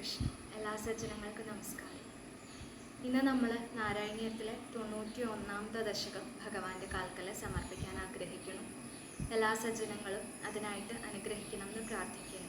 കൃഷ്ണ എല്ലാ സജ്ജനങ്ങൾക്കും നമസ്കാരം. ഇന്ന് നമ്മൾ നാരായണീയത്തിലെ തൊണ്ണൂറ്റി ഒന്നാമത്തെ ദശകം ഭഗവാന്റെ കാൽക്കൽ സമർപ്പിക്കാൻ ആഗ്രഹിക്കുന്നു. എല്ലാ സജ്ജനങ്ങളും അതിനായിട്ട് അനുഗ്രഹിക്കണമെന്ന് പ്രാർത്ഥിക്കുന്നു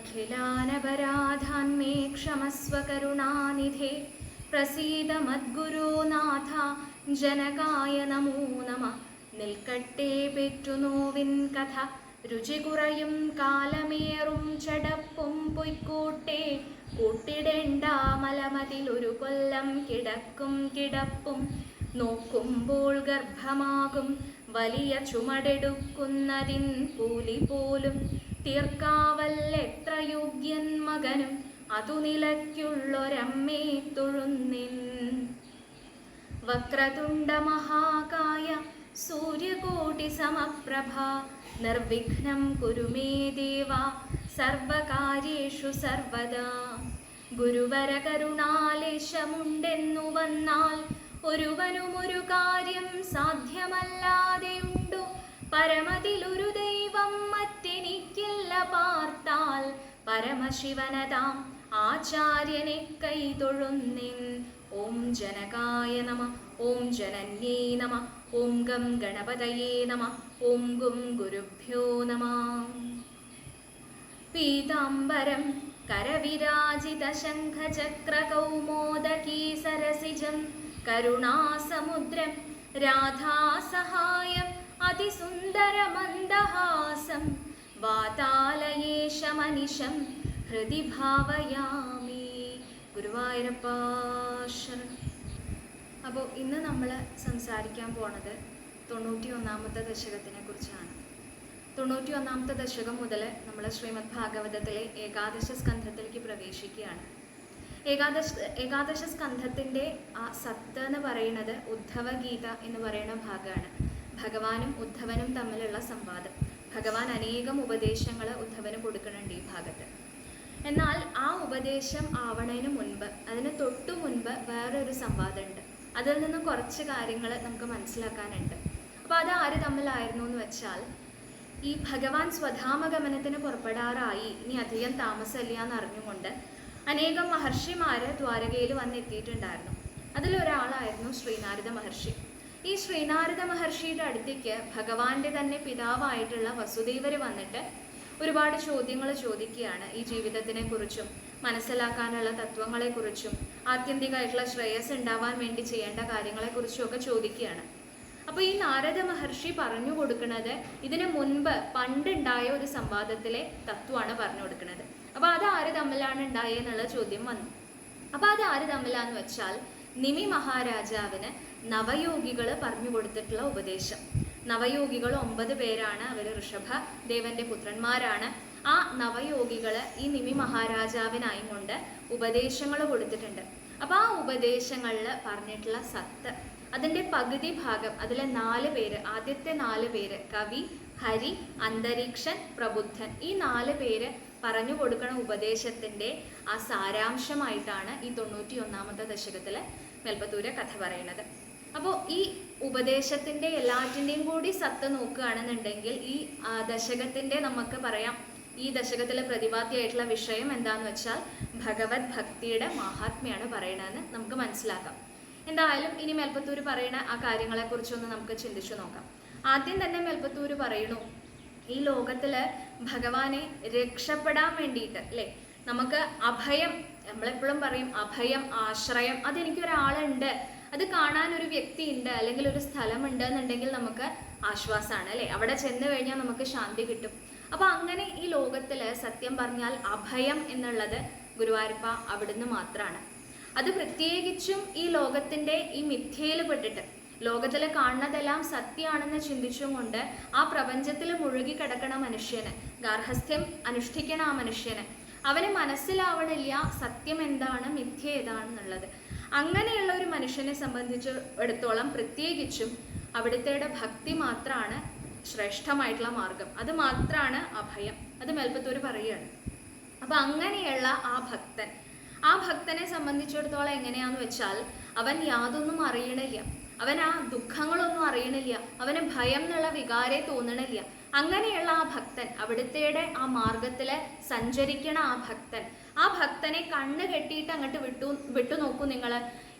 അഖിലാനപരാധാന്മേ ക്ഷമസ്വ കരുണാനിധേ. പ്രസീത മദ്ഗുരുനാഥ ജനകായ നമോ നമ. നിൽക്കട്ടെ പെറ്റുനോവിൻ കഥ. രുചി കുറയും കാലമേറും ചടപ്പും പൊയ്ക്കൂട്ടെ. കൂട്ടിടേണ്ട മലമതിലൊരു കൊല്ലം കിടക്കും കിടപ്പും. നോക്കുമ്പോൾ ഗർഭമാകും വലിയ ചുമടെടുക്കുന്നതിൻ പൂലി. പോലും തീർക്കാവല്ലെത്ര യോഗ്യൻ മകനും അതു നിലയ്ക്കുള്ളൊരമ്മേ തൊഴുന്നിൻ. വക്രതുണ്ട മഹാകായ സൂര്യകോടി സമപ്രഭ നിർവിഘ്നം കുരു മേ ദേവ സർവകാര്യേഷു സർവദാ. ഗുരുവര കരുണാലേശമുണ്ടെന്നു വന്നാൽ ഒരുവനും ഒരു കാര്യം സാധ്യമല്ലാതെ സാധ്യമല്ലാതെയുണ്ടു പരമതിലൊരു ദൈവം മറ്റെനിക്കില്ല പാർത്താൽ പരമശിവനതാം ആചാര്യനെ കൈതൊഴുന്നിൻ. ഓം ജനകായ നമ ഓം ജനന്യേ നമ ഓം ഗം ഗണപതയേ നമ. ഓം ഗും ഗുരുഭ്യോ നമ. പീതാംബരം കരവിരാജിത ശംഖചക്രകൗമോദകീ സരസിജം കരുണാസമുദ്രം രാധാസഹായം അതിസുന്ദരമന്ദഹാസം വാതാലയേശമനിശം ഹൃദി ഭാവയാമി ഗുരുവായൂരപ്പ ശരണം. അപ്പോൾ ഇന്ന് നമ്മൾ സംസാരിക്കാൻ പോണത് തൊണ്ണൂറ്റി ഒന്നാമത്തെ ദശകത്തിനെ കുറിച്ചാണ്. തൊണ്ണൂറ്റി ഒന്നാമത്തെ ദശകം മുതൽ നമ്മൾ ശ്രീമദ് ഭാഗവതത്തിലെ ഏകാദശ സ്കന്ധത്തിലേക്ക് പ്രവേശിക്കുകയാണ്. ഏകാദശ ഏകാദശ സ്കന്ധത്തിന്റെ ആ സത്ത് എന്ന് പറയുന്നത് ഉദ്ധവ ഗീത എന്ന് പറയുന്ന ഭാഗമാണ് ഭഗവാനും ഉദ്ധവനും തമ്മിലുള്ള സംവാദം. ഭഗവാൻ അനേകം ഉപദേശങ്ങൾ ഉദ്ധവന് കൊടുക്കുന്നുണ്ട് ഈ ഭാഗത്ത്. എന്നാൽ ആ ഉപദേശം ആവണതിന് മുൻപ് അതിന് തൊട്ടു മുൻപ് വേറൊരു സംവാദമുണ്ട്. അതിൽ നിന്ന് കുറച്ച് കാര്യങ്ങൾ നമുക്ക് മനസ്സിലാക്കാനുണ്ട്. അപ്പോൾ അത് ആര് തമ്മിലായിരുന്നു എന്ന് വെച്ചാൽ ഈ ഭഗവാൻ സ്വധാമഗമനത്തിന് പുറപ്പെടാറായി ഇനി അധികം താമസമില്ല എന്ന് അറിഞ്ഞുകൊണ്ട് അനേകം മഹർഷിമാര് ദ്വാരകയിൽ വന്നെത്തിയിട്ടുണ്ടായിരുന്നു അതിലൊരാളായിരുന്നു ശ്രീനാരദ മഹർഷി. ഈ ശ്രീനാരദ മഹർഷിയുടെ അടുത്തേക്ക് ഭഗവാന്റെ തന്നെ പിതാവായിട്ടുള്ള വസുദേവര് വന്നിട്ട് ഒരുപാട് ചോദ്യങ്ങൾ ചോദിക്കുകയാണ് ഈ ജീവിതത്തിനെ കുറിച്ചും മനസ്സിലാക്കാനുള്ള തത്വങ്ങളെക്കുറിച്ചും ആത്യന്തികമായിട്ടുള്ള ശ്രേയസ് ഉണ്ടാവാൻ വേണ്ടി ചെയ്യേണ്ട കാര്യങ്ങളെക്കുറിച്ചും ഒക്കെ ചോദിക്കുകയാണ്. അപ്പോൾ ഈ നാരദ മഹർഷി പറഞ്ഞു കൊടുക്കുന്നത് ഇതിനു മുൻപ് പണ്ടുണ്ടായ ഒരു സംവാദത്തിലെ തത്വമാണ് പറഞ്ഞു കൊടുക്കുന്നത്. അപ്പോൾ അത് ആര് തമ്മിലാണ് ഉണ്ടായെന്നുള്ള ചോദ്യം വന്നു. അപ്പോൾ അത് ആര് തമ്മിലാന്ന് വെച്ചാൽ നിമി മഹാരാജാവിന് നവയോഗികൾ പറഞ്ഞു കൊടുത്തിട്ടുള്ള ഉപദേശം. നവയോഗികൾ ഒമ്പത് പേരാണ് അവർ ഋഷഭ ദേവന്റെ പുത്രന്മാരാണ്. ആ നവയോഗികൾ ഈ നിമി മഹാരാജാവിനായും കൊണ്ട് ഉപദേശങ്ങൾ കൊടുത്തിട്ടുണ്ട്. അപ്പോൾ ആ ഉപദേശങ്ങളിൽ പറഞ്ഞിട്ടുള്ള സത്ത് അതിന്റെ പകുതി ഭാഗം അതിലെ നാല് പേര് ആദ്യത്തെ നാല് പേര് കവി ഹരി അന്തരീക്ഷൻ പ്രബുദ്ധൻ ഈ നാല് പേര് പറഞ്ഞു കൊടുക്കുന്ന ഉപദേശത്തിന്റെ ആ സാരാംശമായിട്ടാണ് ഈ തൊണ്ണൂറ്റി ഒന്നാമത്തെ ദശകത്തിൽ മെൽപ്പത്തൂര് കഥ പറയുന്നത്. അപ്പോൾ ഈ ഉപദേശത്തിന്റെ എല്ലാറ്റിന്റെയും കൂടി സത്ത് നോക്കുകയാണെന്നുണ്ടെങ്കിൽ ഈ ദശകത്തിന്റെ നമുക്ക് പറയാം ഈ ദശകത്തിലെ പ്രതിപാദ്യമായിട്ടുള്ള വിഷയം എന്താണെന്ന് വെച്ചാൽ ഭഗവത് ഭക്തിയുടെ മഹാത്മ്യാണ് പറയണതെന്ന് നമുക്ക് മനസ്സിലാക്കാം. എന്തായാലും ഇനി മേൽപ്പത്തൂര് പറയുന്ന ആ കാര്യങ്ങളെക്കുറിച്ചൊന്ന് നമുക്ക് ചിന്തിച്ചു നോക്കാം. ആദ്യം തന്നെ മേൽപ്പത്തൂര് പറയണു. ഈ ലോകത്തിൽ ഭഗവാനെ രക്ഷപ്പെടാൻ വേണ്ടിയിട്ട് അല്ലേ? നമുക്ക് അഭയം നമ്മളെപ്പോഴും പറയും അഭയം ആശ്രയം അതെനിക്ക് ഒരാളുണ്ട് അത് കാണാൻ ഒരു വ്യക്തി ഉണ്ട് അല്ലെങ്കിൽ ഒരു സ്ഥലമുണ്ട് എന്നുണ്ടെങ്കിൽ നമുക്ക് ആശ്വാസമാണ് അല്ലേ? അവിടെ ചെന്ന് കഴിഞ്ഞാൽ നമുക്ക് ശാന്തി കിട്ടും. അപ്പൊ അങ്ങനെ ഈ ലോകത്തിൽ സത്യം പറഞ്ഞാൽ അഭയം എന്നുള്ളത് ഗുരുവായൂരപ്പ അവിടുന്ന് മാത്രമാണ് അത് പ്രത്യേകിച്ചും ഈ ലോകത്തിന്റെ ഈ മിഥ്യയിൽ പെട്ടിട്ട് ലോകത്തിൽ കാണുന്നതെല്ലാം സത്യമാണെന്ന് ചിന്തിച്ചും കൊണ്ട് ആ പ്രപഞ്ചത്തിൽ മുഴുകി കിടക്കണ മനുഷ്യന് ഗാർഹസ്ഥ്യം അനുഷ്ഠിക്കണ ആ മനുഷ്യന് അവന് മനസ്സിലാവണില്ല സത്യം എന്താണ് മിഥ്യ ഏതാണെന്നുള്ളത്. അങ്ങനെയുള്ള ഒരു മനുഷ്യനെ സംബന്ധിച്ചിടത്തോളം പ്രത്യേകിച്ചും അവിടുത്തെ ഭക്തി മാത്രമാണ് ശ്രേഷ്ഠമായിട്ടുള്ള മാർഗം. അത് മാത്രമാണ് അഭയം. അത് മേൽപ്പത്തൂർ പറയുകയാണ്. അപ്പൊ അങ്ങനെയുള്ള ആ ഭക്തൻ ആ ഭക്തനെ സംബന്ധിച്ചിടത്തോളം എങ്ങനെയാന്ന് വെച്ചാൽ അവൻ യാതൊന്നും അറിയണില്ല. അവൻ ആ ദുഃഖങ്ങളൊന്നും അറിയണില്ല. അവന് ഭയം എന്നുള്ള വികാരെ തോന്നണില്ല. അങ്ങനെയുള്ള ആ ഭക്തൻ അവിടുത്തെ ആ മാർഗത്തിൽ സഞ്ചരിക്കണ ആ ഭക്തൻ ആ ഭക്തനെ കണ്ണ് കെട്ടിയിട്ട് അങ്ങോട്ട് വിട്ടു വിട്ടു നോക്കൂ നിങ്ങൾ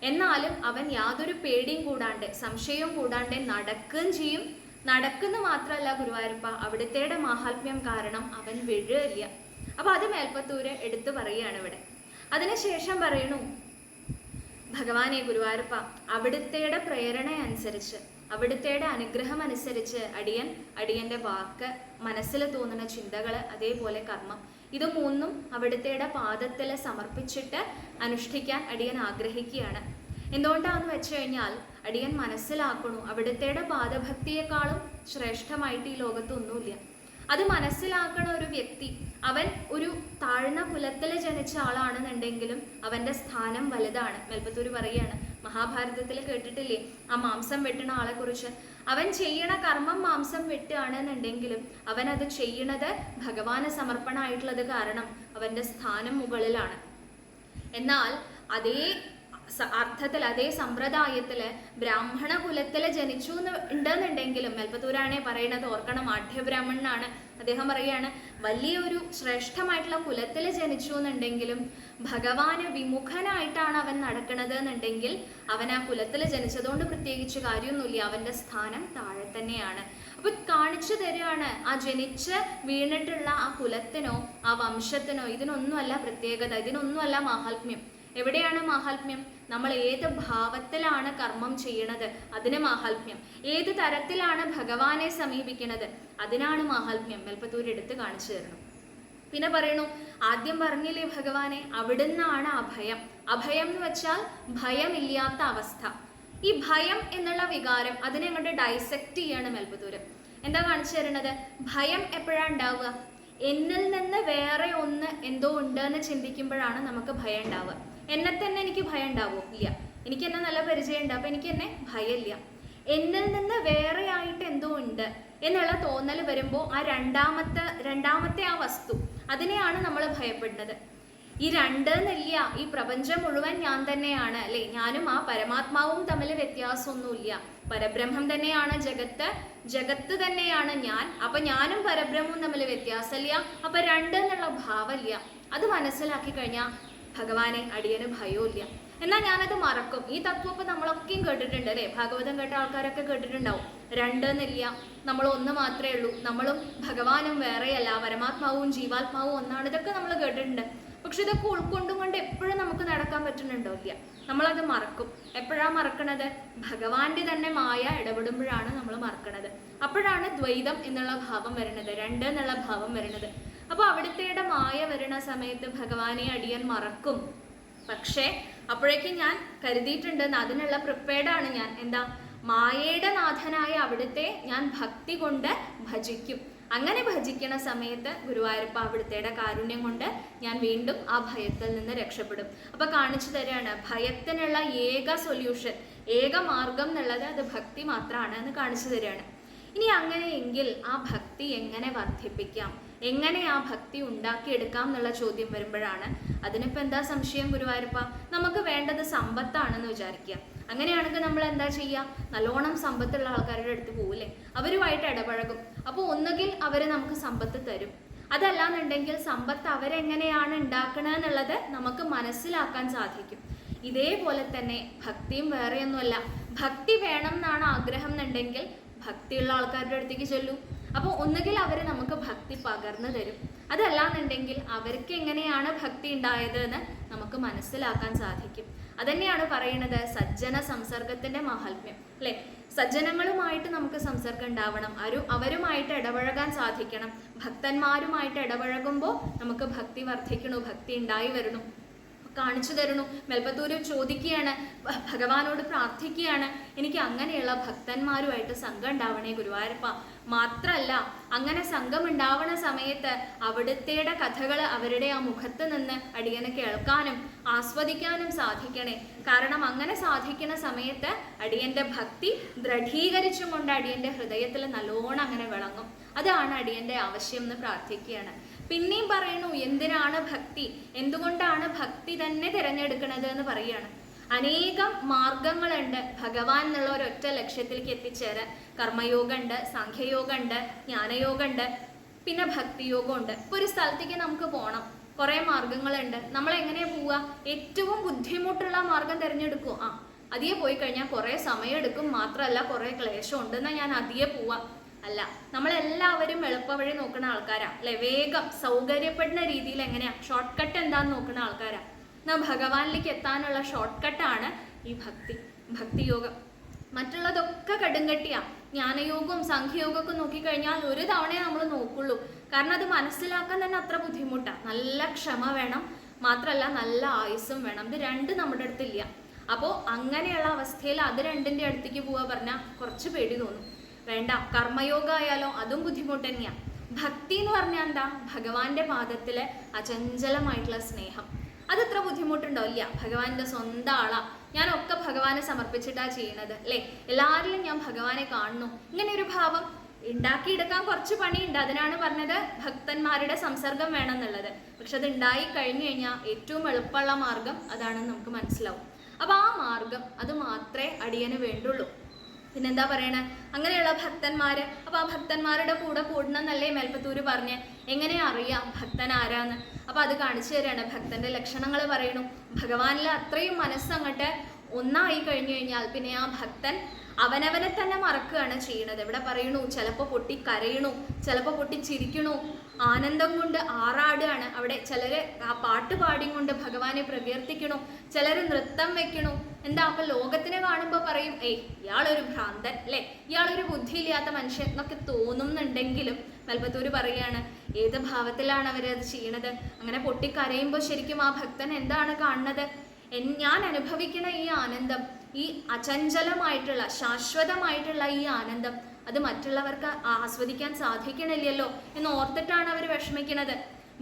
എന്നാലും അവൻ യാതൊരു പേടിയും കൂടാണ്ട് സംശയവും കൂടാണ്ട് നടക്കുകയും ചെയ്യും. നടക്കുന്ന മാത്രമല്ല ഗുരുവായൂരപ്പ. അവിടുത്തെ മാഹാത്മ്യം കാരണം അവൻ വീഴുകയില്ല അപ്പൊ അത് മേൽപ്പത്തൂര് എടുത്തു പറയുകയാണ് ഇവിടെ. അതിനുശേഷം പറയണു ഭഗവാനെ ഗുരുവായൂരപ്പ അവിടുത്തെ പ്രേരണ അനുസരിച്ച് അവിടുത്തെ അനുഗ്രഹം അനുസരിച്ച് അടിയൻ അടിയന്റെ വാക്ക് മനസ്സിൽ തോന്നുന്ന ചിന്തകൾ അതേപോലെ കർമ്മം ഇത് മൂന്നും അവിടുത്തെ പാദത്തിൽ സമർപ്പിച്ചിട്ട് അനുഷ്ഠിക്കാൻ അടിയൻ ആഗ്രഹിക്കുകയാണ്. എന്തുകൊണ്ടാന്ന് വെച്ച് കഴിഞ്ഞാൽ അടിയൻ മനസ്സിലാക്കണു. അവിടുത്തെ പാദഭക്തിയെക്കാളും ശ്രേഷ്ഠമായിട്ട് ഈ ലോകത്തൊന്നുമില്ല അത് മനസ്സിലാക്കണ ഒരു വ്യക്തി അവൻ ഒരു താഴ്ന്ന കുലത്തിൽ ജനിച്ച ആളാണെന്നുണ്ടെങ്കിലും അവന്റെ സ്ഥാനം വലുതാണ്. മെൽപ്പത്തൂർ പറയാണ് മഹാഭാരതത്തിൽ കേട്ടിട്ടില്ലേ? ആ മാംസം വെട്ടണ ആളെക്കുറിച്ച്. അവൻ ചെയ്യണ കർമ്മം മാംസം വെട്ടുകയാണെന്നുണ്ടെങ്കിലും അവൻ അത് ചെയ്യണത് ഭഗവാന് സമർപ്പണമായിട്ടുള്ളത് കാരണം അവന്റെ സ്ഥാനം മുകളിലാണ്. എന്നാൽ അതേ അർത്ഥത്തിൽ അതേ സമ്പ്രദായത്തിൽ ബ്രാഹ്മണ കുലത്തിൽ ജനിച്ചു എന്ന് ഉണ്ടെന്നുണ്ടെങ്കിലും മെൽപ്പത്തൂരാണെ പറയുന്നത് ഓർക്കണം ആഢ്യബ്രാഹ്മണനാണ് അദ്ദേഹം പറയാണ് വലിയൊരു ശ്രേഷ്ഠമായിട്ടുള്ള കുലത്തിൽ ജനിച്ചു എന്നുണ്ടെങ്കിലും ഭഗവാന് വിമുഖനായിട്ടാണ് അവൻ നടക്കുന്നത് എന്നുണ്ടെങ്കിൽ അവൻ ആ കുലത്തിൽ ജനിച്ചതുകൊണ്ട് പ്രത്യേകിച്ച് കാര്യമൊന്നുമില്ല. അവന്റെ സ്ഥാനം താഴെ തന്നെയാണ്. അപ്പൊ കാണിച്ചു തരികയാണ് ആ ജനിച്ച് വീണിട്ടുള്ള ആ കുലത്തിനോ ആ വംശത്തിനോ ഇതിനൊന്നുമല്ല പ്രത്യേകത ഇതിനൊന്നുമല്ല മാഹാത്മ്യം. എവിടെയാണ് മാഹാത്മ്യം? നമ്മൾ ഏത് ഭാവത്തിലാണ് കർമ്മം ചെയ്യണത്? അതിന് മാഹാത്മ്യം. ഏത് തരത്തിലാണ് ഭഗവാനെ സമീപിക്കുന്നത് അതിനാണ് മാഹാത്മ്യം. മെൽപ്പത്തൂർ എടുത്ത് കാണിച്ചു തരണം. പിന്നെ പറയണു ആദ്യം പറഞ്ഞില്ലേ ഭഗവാനെ അവിടുന്നാണ് അഭയം. അഭയം എന്ന് വെച്ചാൽ ഭയമില്ലാത്ത അവസ്ഥ. ഈ ഭയം എന്നുള്ള വികാരം അതിനെ അങ്ങോട്ട് ഡൈസെക്റ്റ് ചെയ്യാണ് മെൽപ്പത്തൂര്. എന്താ കാണിച്ചു തരുന്നത് ഭയം എപ്പോഴാണ് ഉണ്ടാവുക? എന്നിൽ നിന്ന് വേറെ ഒന്ന് എന്തോ ഉണ്ട് എന്ന് ചിന്തിക്കുമ്പോഴാണ് നമുക്ക് ഭയം ഉണ്ടാവുക. എന്നെ തന്നെ എനിക്ക് ഭയം ഉണ്ടാവും? ഇല്ല. എനിക്ക് എന്നെ നല്ല പരിചയം ഉണ്ട് അപ്പൊ എനിക്ക് എന്നെ ഭയമില്ല. എന്നിൽ നിന്ന് വേറെ ആയിട്ട് എന്തോ ഉണ്ട് എന്നുള്ള തോന്നൽ വരുമ്പോൾ ആ രണ്ടാമത്തെ രണ്ടാമത്തെ ആ വസ്തു അതിനെയാണ് നമ്മൾ ഭയപ്പെടുന്നത്. ഈ രണ്ട് എന്നില്ല ഈ പ്രപഞ്ചം മുഴുവൻ ഞാൻ തന്നെയാണ് അല്ലെ? ഞാനും ആ പരമാത്മാവും തമ്മിൽ വ്യത്യാസമൊന്നുമില്ല. പരബ്രഹ്മം തന്നെയാണ് ജഗത്ത് ജഗത്ത് തന്നെയാണ് ഞാൻ. അപ്പൊ ഞാനും പരബ്രഹ്മവും തമ്മിൽ വ്യത്യാസമില്ല. അപ്പൊ രണ്ട് എന്നുള്ള ഭാവമില്ല. അത് മനസ്സിലാക്കി കഴിഞ്ഞാൽ ഭഗവാനെ അടിയന് ഭയമില്ല എന്നാൽ ഞാനത് മറക്കും. ഈ തത്വം ഇപ്പൊ നമ്മളൊക്കെയും കേട്ടിട്ടുണ്ട് അല്ലേ? ഭാഗവതം കേട്ട ആൾക്കാരൊക്കെ കേട്ടിട്ടുണ്ടാവും. രണ്ട് എന്നില്ല നമ്മൾ ഒന്ന് മാത്രമേ ഉള്ളൂ. നമ്മളും ഭഗവാനും വേറെയല്ല. പരമാത്മാവും ജീവാത്മാവും ഒന്നാണ്. ഇതൊക്കെ നമ്മൾ കേട്ടിട്ടുണ്ട്. പക്ഷെ ഇതൊക്കെ ഉൾക്കൊണ്ടും കൊണ്ട് എപ്പോഴും നമുക്ക് നടക്കാൻ പറ്റുന്നുണ്ടോ? ഇല്ല. നമ്മളത് മറക്കും. എപ്പോഴാണ് മറക്കണത്? ഭഗവാന്റെ തന്നെ മായ ഇടപെടുമ്പോഴാണ് നമ്മൾ മറക്കണത്. അപ്പോഴാണ് ദ്വൈതം എന്നുള്ള ഭാവം വരുന്നത്. രണ്ട് എന്നുള്ള ഭാവം വരുന്നത്. അപ്പൊ അവിടുത്തെ മായ വരുന്ന സമയത്ത് ഭഗവാനെ അടിയൻ മറക്കും. പക്ഷേ അപ്പോഴേക്കും ഞാൻ കരുതിയിട്ടുണ്ട് അതിനുള്ള പ്രിപ്പയർഡ് ആണ് ഞാൻ. എന്താ? മായയുടെ നാഥനായ അവിടുത്തെ ഞാൻ ഭക്തി കൊണ്ട് ഭജിക്കും. അങ്ങനെ ഭജിക്കുന്ന സമയത്ത് ഗുരുവായൂരപ്പ അവിടുത്തെ കാരുണ്യം കൊണ്ട് ഞാൻ വീണ്ടും ആ ഭയത്തിൽ നിന്ന് രക്ഷപ്പെടും. അപ്പൊ കാണിച്ചു തരികയാണ് ഭയത്തിനുള്ള ഏക സൊല്യൂഷൻ ഏക മാർഗം എന്നുള്ളത് അത് ഭക്തി മാത്രമാണ് എന്ന് കാണിച്ചു തരികയാണ് ഇനി അങ്ങനെയെങ്കിൽ ആ ഭക്തി എങ്ങനെ വർദ്ധിപ്പിക്കാം? എങ്ങനെ ആ ഭക്തി ഉണ്ടാക്കിയെടുക്കാം എന്നുള്ള ചോദ്യം വരുമ്പോഴാണ്. അതിനിപ്പോൾ എന്താ സംശയം ഗുരുവായൂരപ്പ? നമുക്ക് വേണ്ടത് സമ്പത്താണെന്ന് വിചാരിക്കുക. അങ്ങനെയാണെങ്കിൽ നമ്മൾ എന്താ ചെയ്യുക? നല്ലോണം സമ്പത്തുള്ള ആൾക്കാരുടെ അടുത്ത് പോവില്ലേ? അവരുമായിട്ട് ഇടപഴകും. അപ്പോൾ ഒന്നുകിൽ അവർ നമുക്ക് സമ്പത്ത് തരും. അതല്ലാന്നുണ്ടെങ്കിൽ സമ്പത്ത് അവരെങ്ങനെയാണ് ഉണ്ടാക്കണമെന്നുള്ളത് നമുക്ക് മനസ്സിലാക്കാൻ സാധിക്കും. ഇതേപോലെ തന്നെ ഭക്തിയും വേറെയൊന്നുമല്ല. ഭക്തി വേണം എന്നാണ് ആഗ്രഹം എന്നുണ്ടെങ്കിൽ ഭക്തിയുള്ള ആൾക്കാരുടെ അടുത്തേക്ക് ചെല്ലൂ. അപ്പോൾ ഒന്നുകിൽ അവർ നമുക്ക് ഭക്തി പകർന്നു തരും. അതല്ലാന്നുണ്ടെങ്കിൽ അവർക്ക് എങ്ങനെയാണ് ഭക്തി ഉണ്ടായത് എന്ന് നമുക്ക് മനസ്സിലാക്കാൻ സാധിക്കും. അതന്നെയാണ് പറയുന്നത് സജ്ജന സംസർഗത്തിന്റെ മാഹാത്മ്യം അല്ലെ? സജ്ജനങ്ങളുമായിട്ട് നമുക്ക് സംസർഗം ഉണ്ടാവണം. അരു അവരുമായിട്ട് ഇടപഴകാൻ സാധിക്കണം. ഭക്തന്മാരുമായിട്ട് ഇടപഴകുമ്പോൾ നമുക്ക് ഭക്തി വർദ്ധിക്കണു ഭക്തി ഉണ്ടായി വരണു കാണിച്ചു തരണു മെൽപ്പത്തൂര് ചോദിക്കുകയാണ് ഭഗവാനോട് പ്രാർത്ഥിക്കുകയാണ്. എനിക്ക് അങ്ങനെയുള്ള ഭക്തന്മാരുമായിട്ട് സംഘം ഉണ്ടാവണേ ഗുരുവായൂരപ്പ. മാത്രല്ല അങ്ങനെ സംഘം ഉണ്ടാവണ സമയത്ത് അവിടുത്തെ കഥകൾ അവരുടെ ആ മുഖത്ത് നിന്ന് അടിയനെ കേൾക്കാനും ആസ്വദിക്കാനും സാധിക്കണേ. കാരണം അങ്ങനെ സാധിക്കുന്ന സമയത്ത് അടിയന്റെ ഭക്തി ദൃഢീകരിച്ചും കൊണ്ട് അടിയന്റെ ഹൃദയത്തിൽ നല്ലോണം അങ്ങനെ വിളങ്ങും. അതാണ് അടിയന്റെ ആവശ്യം എന്ന് പ്രാർത്ഥിക്കുകയാണ്. പിന്നെയും പറയണു എന്തിനാണ് ഭക്തി? എന്തുകൊണ്ടാണ് ഭക്തി തന്നെ തിരഞ്ഞെടുക്കുന്നത് എന്ന് പറയുകയാണ്. അനേകം മാർഗങ്ങളുണ്ട്. ഭഗവാൻ എന്നുള്ള ഒരൊറ്റ ലക്ഷ്യത്തിലേക്ക് എത്തിച്ചേരാൻ കർമ്മയോഗമുണ്ട് സംഖ്യയോഗമുണ്ട് ജ്ഞാനയോഗമുണ്ട് പിന്നെ ഭക്തിയോഗമുണ്ട്. ഇപ്പൊ ഒരു സ്ഥലത്തേക്ക് നമുക്ക് പോകണം കുറെ മാർഗങ്ങളുണ്ട്. നമ്മൾ എങ്ങനെയാ പോവുക? ഏറ്റവും ബുദ്ധിമുട്ടുള്ള മാർഗം തിരഞ്ഞെടുക്കും ആ അതിയെ പോയി കഴിഞ്ഞാൽ കുറേ സമയം എടുക്കും മാത്രമല്ല കുറേ ക്ലേശം ഉണ്ടെന്നാൽ ഞാൻ അതിയെ പോവാ അല്ല നമ്മളെല്ലാവരും എളുപ്പവഴി നോക്കുന്ന ആൾക്കാരാ. അല്ലെ? വേഗം സൗകര്യപ്പെടുന്ന രീതിയിൽ എങ്ങനെയാ? ഷോർട്ട് കട്ട് എന്താന്ന് നോക്കുന്ന ആൾക്കാരാ. എന്നാ ഭഗവാനിലേക്ക് എത്താനുള്ള ഷോർട്ട് കട്ടാണ് ഈ ഭക്തി. ഭക്തിയോഗം. മറ്റുള്ളതൊക്കെ കടുങ്കട്ടിയാ ജ്ഞാനയോഗവും സംഖ്യയോഗമൊക്കെ നോക്കിക്കഴിഞ്ഞാൽ ഒരു തവണയെ നമ്മൾ നോക്കുള്ളൂ. കാരണം അത് മനസ്സിലാക്കാൻ തന്നെ അത്ര ബുദ്ധിമുട്ടാണ് നല്ല ക്ഷമ വേണം. മാത്രമല്ല നല്ല ആയുസ്സും വേണം. ഇത് രണ്ട് നമ്മുടെ അടുത്തില്ല അപ്പോൾ അങ്ങനെയുള്ള അവസ്ഥയിൽ അത് രണ്ടിന്റെ അടുത്തേക്ക് പോവാ പറഞ്ഞാൽ കുറച്ച് പേടി തോന്നും. വേണ്ട. കർമ്മയോഗ ആയാലോ അതും ബുദ്ധിമുട്ട് തന്നെയാണ് ഭക്തി എന്ന് പറഞ്ഞാൽ എന്താ? ഭഗവാന്റെ പാദത്തിലെ അചഞ്ചലമായിട്ടുള്ള സ്നേഹം. അതത്ര ബുദ്ധിമുട്ടുണ്ടോ ഇല്ല ഭഗവാന്റെ സ്വന്തം ആളാ. ഞാനൊക്കെ ഭഗവാനെ സമർപ്പിച്ചിട്ടാ ചെയ്യണത് അല്ലേ? എല്ലാവരിലും ഞാൻ ഭഗവാനെ കാണുന്നു. ഇങ്ങനെ ഒരു ഭാവം ഉണ്ടാക്കിയെടുക്കാൻ കുറച്ച് പണിയുണ്ട്. അതിനാണ് പറഞ്ഞത് ഭക്തന്മാരുടെ സംസർഗം വേണം എന്നുള്ളത് പക്ഷെ അത് ഉണ്ടായി കഴിഞ്ഞു കഴിഞ്ഞാൽ ഏറ്റവും എളുപ്പമുള്ള മാർഗം അതാണെന്ന് നമുക്ക് മനസ്സിലാവും. അപ്പൊ ആ മാർഗം അത് മാത്രമേ അടിയന് വേണ്ടുള്ളൂ. പിന്നെന്താ പറയണേ? അങ്ങനെയുള്ള ഭക്തന്മാര് അപ്പൊ ആ ഭക്തന്മാരുടെ കൂടെ കൂടണം എന്നല്ലേ മേൽപ്പത്തൂര് പറഞ്ഞ്? എങ്ങനെ അറിയാം ഭക്തൻ ആരാന്ന്? അപ്പൊ അത് കാണിച്ചു തരാണ്. ഭക്തന്റെ ലക്ഷണങ്ങൾ പറയണു. ഭഗവാനിൽ അത്രയും മനസ്സങ്ങട്ട് ഒന്നായി കഴിഞ്ഞു കഴിഞ്ഞാൽ പിന്നെ ആ ഭക്തൻ അവനവനെ തന്നെ മറക്കുകയാണ് ചെയ്യുന്നത് ഇവിടെ പറയണു? ചിലപ്പോൾ പൊട്ടി കരയണു ചിലപ്പോൾ പൊട്ടി ചിരിക്കണു. ആനന്ദം കൊണ്ട് ആറാടുകയാണ് അവിടെ ചിലര് ആ പാട്ട് പാടി കൊണ്ട് ഭഗവാനെ പ്രകീർത്തിക്കണു. ചിലര് നൃത്തം വെക്കണു. എന്താ അപ്പൊ ലോകത്തിനെ കാണുമ്പോൾ പറയും ഏയ് ഇയാളൊരു ഭ്രാന്തൻ അല്ലെ? ഇയാളൊരു ബുദ്ധിയില്ലാത്ത മനുഷ്യൻ എന്നൊക്കെ തോന്നുന്നുണ്ടെങ്കിലും മൽപ്പത്തൂര് പറയാണ് ഏത് ഭാവത്തിലാണ് അവരത് ചെയ്യണത്? അങ്ങനെ പൊട്ടിക്കരയുമ്പോൾ ശരിക്കും ആ ഭക്തൻ എന്താണ് കാണുന്നത്? ഞാൻ അനുഭവിക്കുന്ന ഈ ആനന്ദം ഈ അചഞ്ചലമായിട്ടുള്ള ശാശ്വതമായിട്ടുള്ള ഈ ആനന്ദം അത് മറ്റുള്ളവർക്ക് ആസ്വദിക്കാൻ സാധിക്കണില്ലല്ലോ എന്ന് ഓർത്തിട്ടാണ് അവർ വിഷമിക്കുന്നത്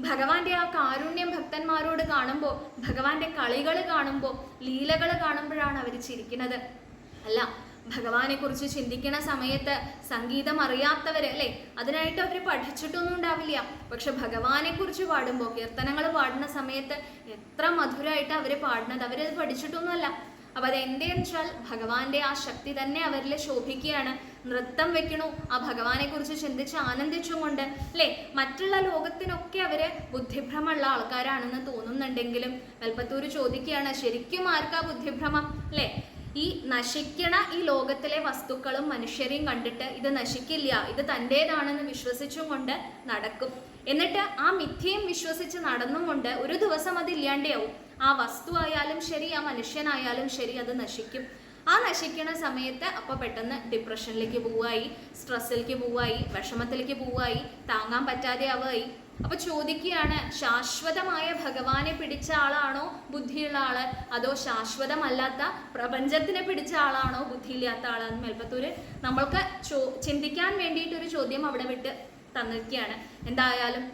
ഭഗവാന്റെ ആ കാരുണ്യം ഭക്തന്മാരോട് കാണുമ്പോൾ ഭഗവാന്റെ കളികൾ കാണുമ്പോൾ ലീലകൾ കാണുമ്പോഴാണ് അവർ ചിരിക്കുന്നത്. അല്ല ഭഗവാനെ കുറിച്ച് ചിന്തിക്കുന്ന സമയത്ത് സംഗീതം അറിയാത്തവർ അല്ലെ? അതിനായിട്ട് അവർ പഠിച്ചിട്ടൊന്നും ഉണ്ടാവില്ല. പക്ഷെ ഭഗവാനെ കുറിച്ച് പാടുമ്പോൾ കീർത്തനങ്ങൾ പാടുന്ന സമയത്ത് എത്ര മധുരമായിട്ട് അവർ പാടുന്നത്. അവരത് പഠിച്ചിട്ടൊന്നുമല്ല. അപ്പൊ അത് വെച്ചാൽ ഭഗവാന്റെ ആ ശക്തി തന്നെ അവരിൽ ശോഭിക്കുകയാണ്. നൃത്തം വെക്കണു. ആ ഭഗവാനെ കുറിച്ച് ചിന്തിച്ച് ആനന്ദിച്ചും കൊണ്ട് അല്ലെ? മറ്റുള്ള ലോകത്തിനൊക്കെ അവർ ബുദ്ധിഭ്രമമുള്ള ആൾക്കാരാണെന്ന് തോന്നുന്നുണ്ടെങ്കിലും വെൽപ്പത്തൂർ ചോദിക്കുകയാണ് ശരിക്കും ആർക്കാ ബുദ്ധിഭ്രമം? അല്ലെ? ഈ നശിക്കണ ഈ ലോകത്തിലെ വസ്തുക്കളും മനുഷ്യരെയും കണ്ടിട്ട് ഇത് നശിക്കില്ല ഇത് തന്റേതാണെന്ന് വിശ്വസിച്ചും കൊണ്ട് നടക്കും. എന്നിട്ട് ആ മിഥ്യയും വിശ്വസിച്ച് നടന്നും കൊണ്ട് ഒരു ദിവസം അത് ഇല്ലാണ്ടാവും. ആ വസ്തു ആയാലും ശരി ആ മനുഷ്യനായാലും ശരി അത് നശിക്കും. ആ നശിക്കുന്ന സമയത്ത് അപ്പോൾ പെട്ടെന്ന് ഡിപ്രഷനിലേക്ക് പോവായി സ്ട്രെസ്സിലേക്ക് പോവായി വിഷമത്തിലേക്ക് പോവായി താങ്ങാൻ പറ്റാതെ ആവായി. അപ്പൊ ചോദിക്കുകയാണ് ശാശ്വതമായ ഭഗവാനെ പിടിച്ച ആളാണോ ബുദ്ധിയുള്ള ആൾ? അതോ ശാശ്വതമല്ലാത്ത പ്രപഞ്ചത്തിനെ പിടിച്ച ആളാണോ ബുദ്ധിയില്ലാത്ത ആളാന്ന് മേൽപ്പത്തൂര് നമ്മൾക്ക് ചോ ചിന്തിക്കാൻ വേണ്ടിയിട്ട് ഒരു ചോദ്യം അവിടെ വിട്ട് തന്നിരിക്കുകയാണ്. എന്തായാലും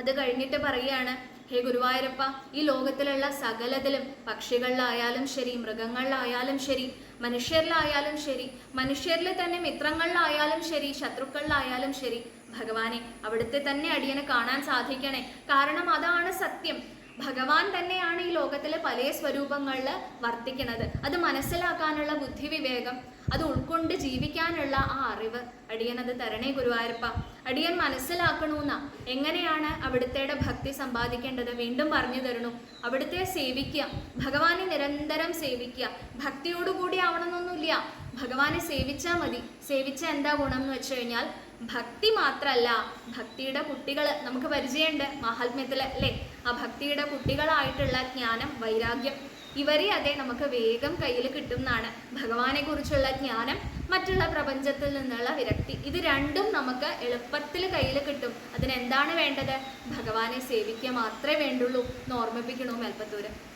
അത് കഴിഞ്ഞിട്ട് പറയുകയാണ് ഹേ ഗുരുവായൂരപ്പ ഈ ലോകത്തിലുള്ള സകലതിലും പക്ഷികളിലായാലും ശരി മൃഗങ്ങളിലായാലും ശരി മനുഷ്യരിലായാലും ശരി മനുഷ്യരിൽ തന്നെ മിത്രങ്ങളിലായാലും ശരി ശത്രുക്കളിലായാലും ശരി ഭഗവാനെ അവിടുത്തെ തന്നെ അടിയനെ കാണാൻ സാധിക്കണേ. കാരണം അതാണ് സത്യം. ഭഗവാൻ തന്നെയാണ് ഈ ലോകത്തിലെ പല സ്വരൂപങ്ങളിൽ വർത്തിക്കുന്നത്. അത് മനസ്സിലാക്കാനുള്ള ബുദ്ധി വിവേകം അത് ഉൾക്കൊണ്ട് ജീവിക്കാനുള്ള ആ അറിവ്. അടിയൻ അത് തരണേ ഗുരുവായൂരപ്പ. അടിയൻ മനസ്സിലാക്കണമെന്ന എങ്ങനെയാണ് അവിടുത്തെ ഭക്തി സമ്പാദിക്കേണ്ടത്? വീണ്ടും പറഞ്ഞു തരണു. അവിടുത്തെ സേവിക്കുക. ഭഗവാനെ നിരന്തരം സേവിക്കുക. ഭക്തിയോടുകൂടി ആവണമെന്നൊന്നുമില്ല. ഭഗവാനെ സേവിച്ചാൽ മതി. സേവിച്ച എന്താ ഗുണം എന്ന് വെച്ച് കഴിഞ്ഞാൽ ഭക്തി മാത്രല്ല ഭക്തിയുടെ കുട്ടികൾ നമുക്ക് പരിചയമുണ്ട് മഹാത്മ്യത്തിൽ അല്ലേ? ആ ഭക്തിയുടെ കുട്ടികളായിട്ടുള്ള ജ്ഞാനം വൈരാഗ്യം ഇവരെ അതെ നമുക്ക് വേഗം കയ്യിൽ കിട്ടുന്നതാണ്. ഭഗവാനെ കുറിച്ചുള്ള ജ്ഞാനം മറ്റുള്ള പ്രപഞ്ചത്തിൽ നിന്നുള്ള വിരക്തി ഇത് രണ്ടും നമുക്ക് എളുപ്പത്തിൽ കയ്യിൽ കിട്ടും. അതിനെന്താണ് വേണ്ടത്? ഭഗവാനെ സേവിക്കുക മാത്രമേ വേണ്ടുള്ളൂ എന്ന് ഓർമ്മിപ്പിക്കണു മേൽപ്പത്തൂര്.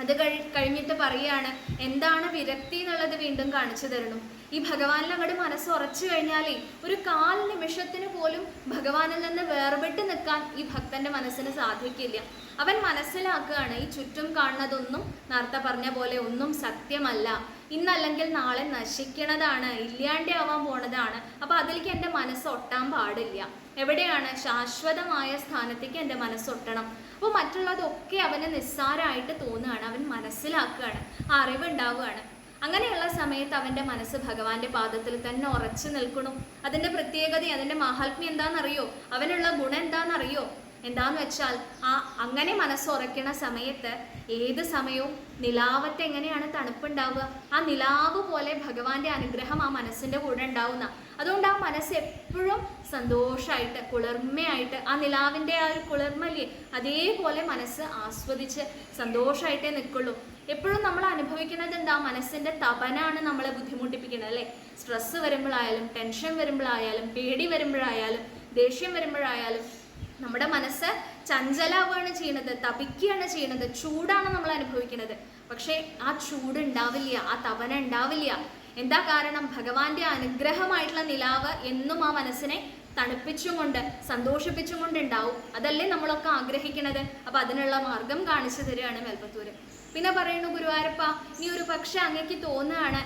അത് കഴി കഴിഞ്ഞിട്ട് പറയുകയാണ് എന്താണ് വിരക്തി എന്നുള്ളത് വീണ്ടും കാണിച്ചു തരണം ഈ ഭഗവാനിൽ അങ്ങോട്ട് മനസ്സ് ഉറച്ചു കഴിഞ്ഞാലേ ഒരു കാൽ നിമിഷത്തിന് പോലും ഭഗവാനിൽ നിന്ന് വേർപെട്ട് നിൽക്കാൻ ഈ ഭക്തന്റെ മനസ്സിന് സാധിക്കില്ല. അവൻ മനസ്സിലാക്കുകയാണ് ഈ ചുറ്റും കാണുന്നതൊന്നും നേരത്തെ പറഞ്ഞ പോലെ ഒന്നും സത്യമല്ല. ഇന്നല്ലെങ്കിൽ നാളെ നശിക്കണതാണ് ഇല്ലാണ്ടാവാൻ പോണതാണ്. അപ്പൊ അതിലേക്ക് എന്റെ മനസ്സ് ഒട്ടാൻ പാടില്ല. എവിടെയാണ്? ശാശ്വതമായ സ്ഥാനത്തേക്ക് എന്റെ മനസ്സൊട്ടണം അപ്പോൾ മറ്റുള്ളതൊക്കെ അവന് നിസ്സാരമായിട്ട് തോന്നുകയാണ് അവൻ മനസ്സിലാക്കുകയാണ് അറിവുണ്ടാവുകയാണ്. അങ്ങനെയുള്ള സമയത്ത് അവന്റെ മനസ്സ് ഭഗവാന്റെ പാദത്തിൽ തന്നെ ഉറച്ചു നിൽക്കണം. അതിന്റെ പ്രത്യേകത അതിന്റെ മാഹാത്മ്യം എന്താണെന്നറിയോ? അവനുള്ള ഗുണം എന്താണെന്നറിയോ? എന്താന്ന് വെച്ചാൽ ആ അങ്ങനെ മനസ്സ് ഉറയ്ക്കണ സമയത്ത് ഏത് സമയവും നിലാവത്ത് എങ്ങനെയാണ് തണുപ്പുണ്ടാവുക? ആ നിലാവ് പോലെ ഭഗവാന്റെ അനുഗ്രഹം ആ മനസ്സിന്റെ കൂടെ ഉണ്ടാവുന്ന. അതുകൊണ്ട് ആ മനസ്സ് എപ്പോഴും സന്തോഷമായിട്ട് കുളിർമയായിട്ട് ആ നിലാവിന്റെ ആ ഒരു കുളിർമല്ലേ അതേപോലെ മനസ്സ് ആസ്വദിച്ച് സന്തോഷമായിട്ടേ നിൽക്കുള്ളൂ. എപ്പോഴും നമ്മൾ അനുഭവിക്കുന്നത് എന്താ? മനസ്സിന്റെ തപനാണ് നമ്മളെ ബുദ്ധിമുട്ടിപ്പിക്കുന്നത് അല്ലേ? സ്ട്രെസ് വരുമ്പോഴായാലും ടെൻഷൻ വരുമ്പോഴായാലും പേടി വരുമ്പോഴായാലും ദേഷ്യം വരുമ്പോഴായാലും നമ്മുടെ മനസ്സ് ചഞ്ചലാവുകയാണ് ചെയ്യുന്നത് തപിക്കുകയാണ് ചെയ്യുന്നത് ചൂടാണ് നമ്മൾ അനുഭവിക്കുന്നത്. പക്ഷേ ആ ചൂട് ഉണ്ടാവില്ല ആ തപന ഉണ്ടാവില്ല. എന്താ കാരണം? ഭഗവാന്റെ അനുഗ്രഹമായിട്ടുള്ള നിലാവ് എന്നും ആ മനസ്സിനെ തണുപ്പിച്ചും കൊണ്ട് സന്തോഷിപ്പിച്ചും കൊണ്ട് ഉണ്ടാവും. അതല്ലേ നമ്മളൊക്കെ ആഗ്രഹിക്കുന്നത്? അപ്പൊ അതിനുള്ള മാർഗം കാണിച്ചു തരികയാണ് മേൽപ്പത്തൂര്. പിന്നെ പറയുന്നു ഗുരുവായൂരപ്പ നീ ഒരു പക്ഷെ അങ്ങേക്ക് തോന്നുകയാണ്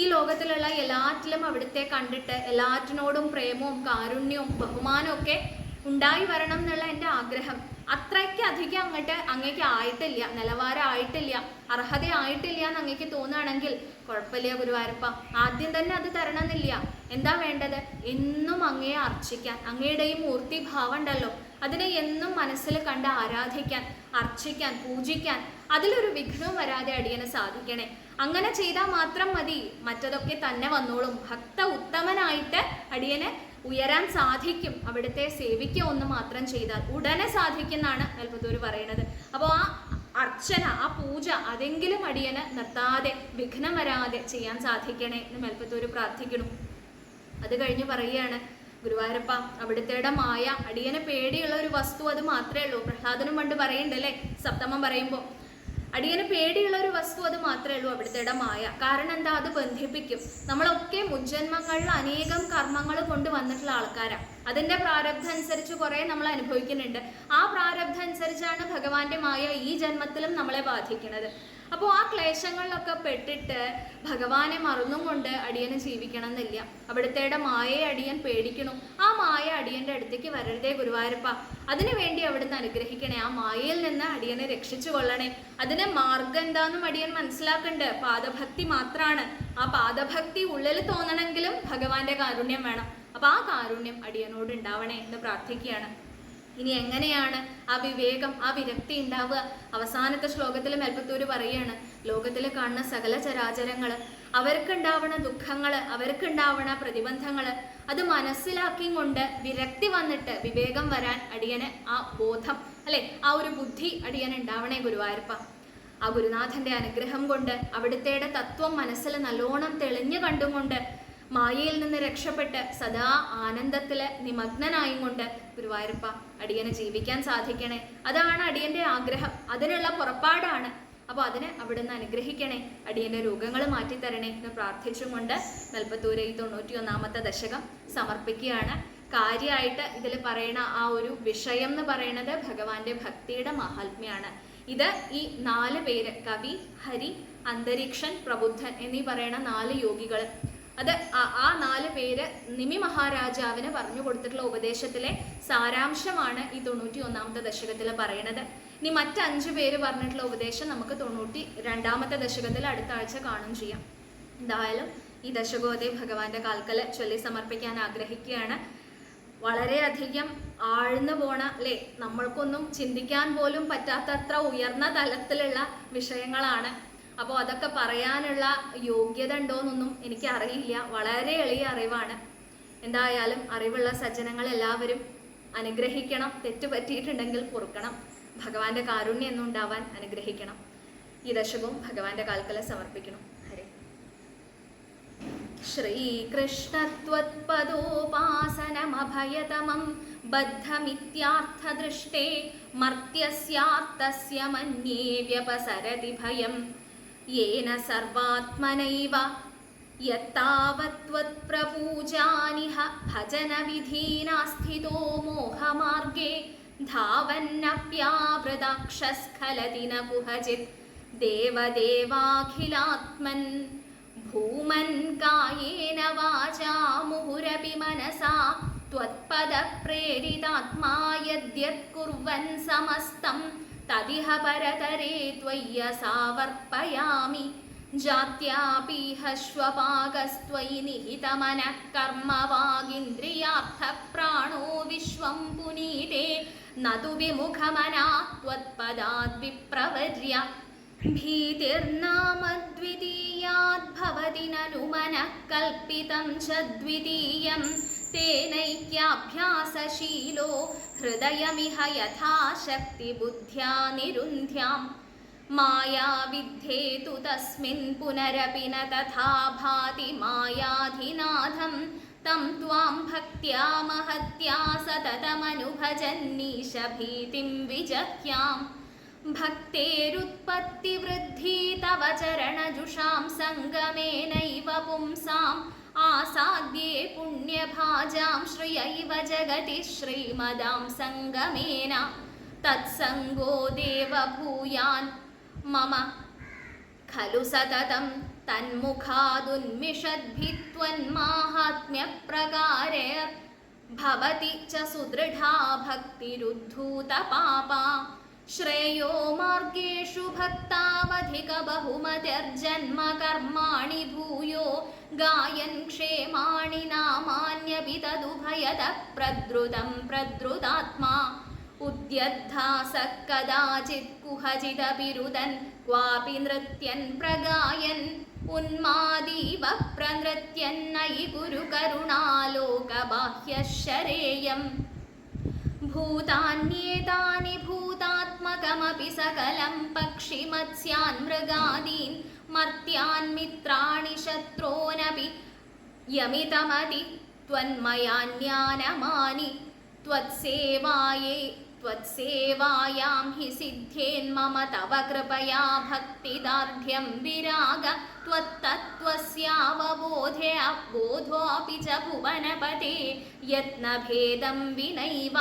ഈ ലോകത്തിലുള്ള എല്ലാറ്റിലും അവിടുത്തെ കണ്ടിട്ട് എല്ലാറ്റിനോടും പ്രേമവും കാരുണ്യവും ബഹുമാനവും ഒക്കെ ഉണ്ടായി വരണം എന്നുള്ള എന്റെ ആഗ്രഹം. അത്രയ്ക്ക് അധികം അങ്ങോട്ട് അങ്ങേക്ക് ആയിട്ടില്ല നിലവാരം ആയിട്ടില്ല അർഹത ആയിട്ടില്ല എന്ന് അങ്ങേക്ക് തോന്നുകയാണെങ്കിൽ കുഴപ്പമില്ല ഗുരുവായൂരപ്പ. ആദ്യം തന്നെ അത് തരണമെന്നില്ല. എന്താ വേണ്ടത്? എന്നും അങ്ങയെ അർച്ചിക്കാൻ അങ്ങയുടെ ഈ മൂർത്തി ഭാവം ഉണ്ടല്ലോ. അതിനെ എന്നും മനസ്സിൽ കണ്ട് ആരാധിക്കാൻ അർച്ചിക്കാൻ പൂജിക്കാൻ അതിലൊരു വിഘ്നവും വരാതെ അടിയന് സാധിക്കണേ. അങ്ങനെ ചെയ്താൽ മാത്രം മതി. മറ്റതൊക്കെ തന്നെ വന്നോളും. ഭക്ത ഉത്തമനായിട്ട് അടിയന് ഉയരാൻ സാധിക്കും. അവിടുത്തെ സേവിക്കുക ഒന്ന് മാത്രം ചെയ്താൽ ഉടനെ സാധിക്കുന്നാണ് മേൽപ്പത്തൂർ പറയുന്നത് അപ്പോൾ ആ അർച്ചന ആ പൂജ അതെങ്കിലും അടിയന് നിർത്താതെ വിഘ്നം വരാതെ ചെയ്യാൻ സാധിക്കണേ എന്ന് മേൽപ്പത്തൂർ പ്രാർത്ഥിക്കണം അത് കഴിഞ്ഞ് പറയുകയാണ് ഗുരുവായൂരപ്പ അവിടുത്തെ മായ അടിയനെ പേടിയുള്ള ഒരു വസ്തു അത് മാത്രമേ ഉള്ളൂ. പ്രഹ്ലാദനും പണ്ട് പറയണ്ടല്ലേ സപ്തമം പറയുമ്പോൾ അടിയന് പേടിയുള്ള ഒരു വസ്തു അത് മാത്രമേ ഉള്ളൂ അവിടുത്തെ മായ. കാരണം എന്താ? അത് ബന്ധിപ്പിക്കും. നമ്മളൊക്കെ മുജ്ജന്മങ്ങളിൽ അനേകം കർമ്മങ്ങൾ കൊണ്ട് വന്നിട്ടുള്ള ആൾക്കാരാണ് അതിന്റെ പ്രാരബ്ധം അനുസരിച്ച് കുറെ നമ്മൾ അനുഭവിക്കുന്നുണ്ട്. ആ പ്രാരബ്ധം അനുസരിച്ചാണ് ഭഗവാന്റെ മായ ഈ ജന്മത്തിലും നമ്മളെ ബാധിക്കുന്നത്. അപ്പോൾ ആ ക്ലേശങ്ങളിലൊക്കെ പെട്ടിട്ട് ഭഗവാനെ മറന്നും കൊണ്ട് അടിയന് ജീവിക്കണം എന്നില്ല അവിടുത്തെ മായയെ അടിയൻ പേടിക്കണം. ആ മായ അടിയന്റെ അടുത്തേക്ക് വരരുതേ ഗുരുവായൂരപ്പ. അതിനു വേണ്ടി അവിടുന്ന് അനുഗ്രഹിക്കണേ. ആ മായയിൽ നിന്ന് അടിയനെ രക്ഷിച്ചു കൊള്ളണേ. അതിന് മാർഗം എന്താണെന്നും അടിയൻ മനസ്സിലാക്കണ്ട്. പാദഭക്തി മാത്രമാണ് ആ പാദഭക്തി ഉള്ളിൽ തോന്നണമെങ്കിലും ഭഗവാന്റെ കാരുണ്യം വേണം. അപ്പൊ ആ കാരുണ്യം അടിയനോട് ഉണ്ടാവണേ എന്ന് പ്രാർത്ഥിക്കുകയാണ്. ഇനി എങ്ങനെയാണ് ആ വിവേകം ആ വിരക്തി ഉണ്ടാവുക? അവസാനത്തെ ശ്ലോകത്തിൽ മെൽപ്പത്തൂര് പറയാണ് ലോകത്തിൽ കാണുന്ന സകല ചരാചരങ്ങൾ അവർക്കുണ്ടാവണ ദുഃഖങ്ങൾ അവർക്കുണ്ടാവണ പ്രതിബന്ധങ്ങൾ അത് മനസ്സിലാക്കിയും കൊണ്ട് വിരക്തി വന്നിട്ട് വിവേകം വരാൻ അടിയന് ആ ബോധം അല്ലെ? ആ ഒരു ബുദ്ധി അടിയന് ഉണ്ടാവണേ ഗുരുവായൂരപ്പ. ആ ഗുരുനാഥന്റെ അനുഗ്രഹം കൊണ്ട് അവിടുത്തെ തത്വം മനസ്സിൽ നല്ലോണം തെളിഞ്ഞു കണ്ടുകൊണ്ട് മായയിൽ നിന്ന് രക്ഷപ്പെട്ട് സദാ ആനന്ദത്തിൽ നിമഗ്നനായും കൊണ്ട് ഗുരുവായൂരപ്പ അടിയനെ ജീവിക്കാൻ സാധിക്കണേ. അതാണ് അടിയന്റെ ആഗ്രഹം. അതിനുള്ള പുറപ്പാടാണ്. അപ്പോൾ അതിനെ അവിടുന്ന് അനുഗ്രഹിക്കണേ. അടിയന്റെ രോഗങ്ങൾ മാറ്റിത്തരണേ എന്ന് പ്രാർത്ഥിച്ചുകൊണ്ട് കൊണ്ട് തൊണ്ണൂറ്റി ഒന്നാമത്തെ ദശകം സമർപ്പിക്കുകയാണ്. കാര്യമായിട്ട് ഇതിൽ പറയുന്ന ആ ഒരു വിഷയം എന്ന് പറയുന്നത് ഭഗവാന്റെ ഭക്തിയുടെ മഹാത്മ്യാണ്. ഇത് ഈ നാല് പേര് കവി ഹരി അന്തരീക്ഷൻ പ്രബുദ്ധൻ എന്നീ പറയുന്ന നാല് യോഗികൾ അത് ആ- നാല് പേര് നിമി മഹാരാജാവിന് പറഞ്ഞു കൊടുത്തിട്ടുള്ള ഉപദേശത്തിലെ സാരാംശമാണ് ഈ തൊണ്ണൂറ്റി ഒന്നാമത്തെ ദശകത്തിൽ പറയണത്. ഇനി മറ്റഞ്ച് പേര് പറഞ്ഞിട്ടുള്ള ഉപദേശം നമുക്ക് തൊണ്ണൂറ്റി രണ്ടാമത്തെ ദശകത്തിൽ അടുത്ത ആഴ്ച കാണും ചെയ്യാം. എന്തായാലും ഈ ദശകോതെ ഭഗവാന്റെ കാൽക്കൽ ചൊല്ലി സമർപ്പിക്കാൻ ആഗ്രഹിക്കുകയാണ്. വളരെയധികം ആഴ്ന്നു പോണ അല്ലേ? നമ്മൾക്കൊന്നും ചിന്തിക്കാൻ പോലും പറ്റാത്തത്ര ഉയർന്ന തലത്തിലുള്ള വിഷയങ്ങളാണ് അപ്പോൾ അതൊക്കെ പറയാനുള്ള യോഗ്യത ഉണ്ടോയെന്നൊന്നും എനിക്ക് അറിയില്ല വളരെ എളിയ അറിവാണ്. എന്തായാലും അറിവുള്ള സജ്ജനങ്ങൾ എല്ലാവരും അനുഗ്രഹിക്കണം. തെറ്റ് പറ്റിയിട്ടുണ്ടെങ്കിൽ പൊറുക്കണം ഭഗവാന്റെ കാരുണ്യം എന്നും ഉണ്ടാവാൻ അനുഗ്രഹിക്കണം. ഈ ദശകവും ഭഗവാന്റെ കാൽക്കല സമർപ്പിക്കണം. ഹരേ. ശ്രീകൃഷ്ണത്വത്പദോപാസനമഭയതമം ബദ്ധമിത്യാർത്ഥദൃഷ്ടേ മർത്യസ്യാത്തസ്യ മന്യേ വ്യപസരതി ഭയം. येन सर्वात्मनैव यत्तावत्त्वत्प्रपूजानिह भजनविधीनास्थितो मोहमार्गे धावन्नप्यावृदाक्षस्खलति न कुहचित् देवदेवाखिलात्मन् भूमन् कायेन वाचा मुहुरपि मनसा त्वत्पदप्रेरितात्मा यद्यत्कुर्वन् समस्तम् തതിഹ പരതരേ ത്വയ്യ സാവർപ്പയാമി. ജാത്യാപീഹശ്വപാകസ്ത്വയി നിഹിതമനഃ കർമ്മവാഗിന്ദ്രിയാർത്ഥപ്രാണോ വിശ്വം പുനീതേ. നതു വിമുഖമനാത്വത്പദാദ്വിപ്രവര്യ ഭീതിർനാമദ്വിതീയാദ്ഭവതി നനു മനഃ കൽപ്പിതം ച തേനൈക്യാഭ്യാസശീലോ ഹൃദയമിഹ യഥാശക്തി ബുദ്ധ്യാ നിരുന്ധ്യാം. മായാവിദ്ധേതു തസ്മിൻ പുനരപി ന തഥാ ഭാതി മായാധിനാഥം. തം ത്വാം ഭക്ത്യാ മഹത്യാ സതതമനുഭജന്നീശഭീതിം വിജഹ്യാം. ഭക്തേരുത്പത്തിവൃദ്ധി തവ ചരണജുഷാം സംഗമേനൈവ പുംസാം. ആസാദ്യേ പുണ്യഭാജാം ശ്രയ ഇവ ജഗതി ശ്രീമതാം സംഗമേന. തത്സംഗോ ദേവഭൂയാൻ. മമ ഖലു സതതം തന്മുഖാദുന്മിഷദ്ഭിത്വന്മാഹാത്മ്യപ്രകാരേ ഭവതി ച സുദൃഢാ ഭക്തിരുദ്ധൂതപാപ ശ്രേയോ മാർഗേഷു ഭക്താവധിക ബഹുമതിർജന്മ കർമാണി ഭൂയോ. ഗായൻ ക്ഷേമാണി നാമാന്യപി തദുഭയത പ്രദ്രുതം പ്രദ്രുതാത്മാ. ഉദ്യദ്ധാസക്കദാചിത് കുഹചിതപിരുദൻ ക്വാപി നൃത്യൻ പ്രഗായൻ. ഉന്മാദീവ പ്രനൃത്യൻ നയി ഗുരു കരുണാലോകബാഹ്യശരേയം. भूतान्येतानि भूतात्मकमपि सकलं पक्षिमत्स्यान् मृगादीन् मर्त्यान् मित्राणि शत्रोनपि यमितमति त्वन्मयान्यानमानि त्वत्सेवाये त्वत्सेवायां हि सिद्धेन्मम तव कृपया भक्तिदार्ढ्यं विराग त्वत्तत्त्वस्यावबोधे अबोधोऽपि च भुवनपते यत्नभेदं विनैव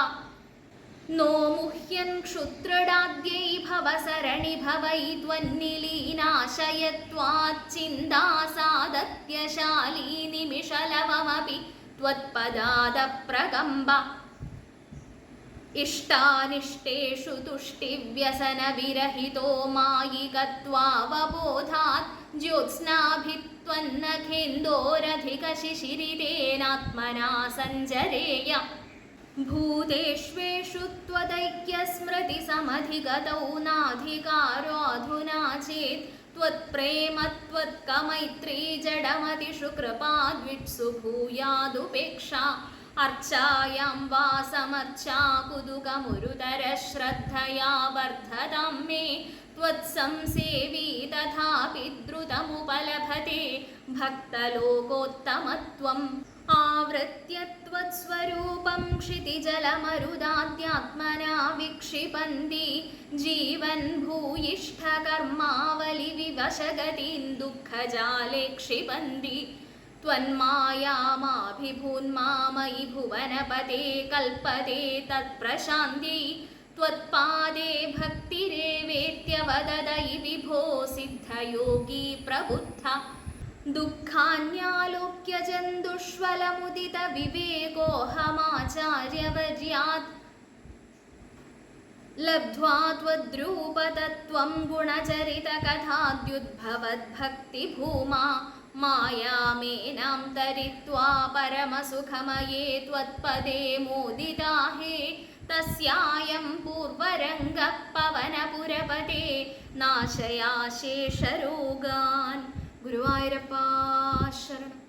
नो मुह्यन् क्षुत्रडाद्यै भवसरणि भवै त्वन्निलीनाशयत्वाच्चिन्दासादत्यशाली निमिषलवमपि त्वत्पदादप्रकम्ब इष्टानिष्टेषु तुष्टिव्यसनविरहितो मायिकत्वावबोधात् ज्योत्स्नाभित्वन्नखेन्दोरधिकशिशिरितेनात्मना सञ्जरेय भूतेष्वेषु त्वदैक्यस्मृतिसमधिगतौ नाधिकारोऽधुना चेत् त्वत्प्रेम त्वत्कमैत्री जडमतिषु कृपाद्विट्सु भूयादुपेक्षा अर्चायां वा समर्चा कुदुकमुरुतरश्रद्धया वर्धतां मे त्वत्संसेवी तथापि द्रुतमुपलभते भक्तलोकोत्तमत्वम् आवृत्यत्वत्स्वरूपं क्षितिजलमरुदात्यात्मना विक्षिपन्ति जीवन् भूयिष्ठकर्मावलिविवशगतीं दुःखजाले क्षिपन्ति त्वन्मायामाभिभून्मामयि भुवनपते कल्पते तत्प्रशान्ति त्वत्पादे भक्तिरेवेत्यवददयि विभो सिद्धयोगी प्रबुद्धा दुःखान्यालोक्य जन्दुष्वलमुदितविवेकोऽहमाचार्यवर्यात् लब्ध्वा त्वद्रूपतत्त्वं गुणचरितकथाद्युद्भवद्भक्तिभूमा मायामेनां तरित्वा परमसुखमये त्वत्पदे मोदिता हे तस्यायं पूर्वरङ्गः पवनपुरपते नाशयाशेषरोगान् ഗുരുവായൂരപ്പ ശരണം.